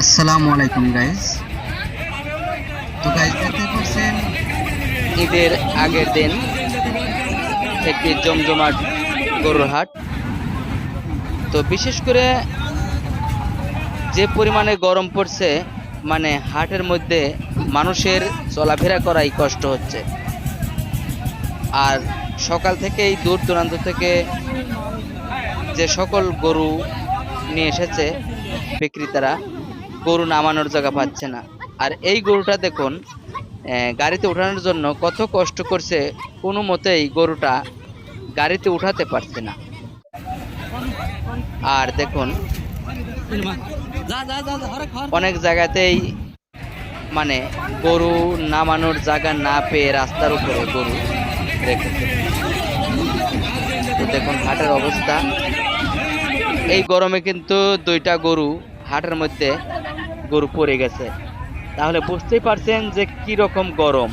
আসসালামু আলাইকুম গাইজ তো গাইজ দেখতে পাচ্ছেন, ঈদের আগের দিন একটি জমজমাট গরুর হাট। তো, বিশেষ করে যে পরিমাণে গরম পড়ছে মানে হাটের মধ্যে মানুষের চলাফেরা করাই কষ্ট হচ্ছে। আর সকাল থেকেই দূর দূরান্ত থেকে যে সকল গরু নিয়ে এসেছে বিক্রেতারা গরু নামানোর জায়গা পাচ্ছে না। আর এই গরুটা দেখুন গাড়িতে ওঠানোর জন্য কত কষ্ট করছে, কোনো মতেই গরুটা গাড়িতে উঠাতে পারছে না। আর দেখুন, অনেক জায়গাতেই মানে গরু নামানোর জায়গা না পেয়ে রাস্তার উপরে গরু দেখুন, হাটের অবস্থা। এই গরমে কিন্তু দুইটা গরু হাটের মধ্যে গরু পড়ে গেছে। তাহলে বুঝতেই পারছেন যে কি রকম গরম।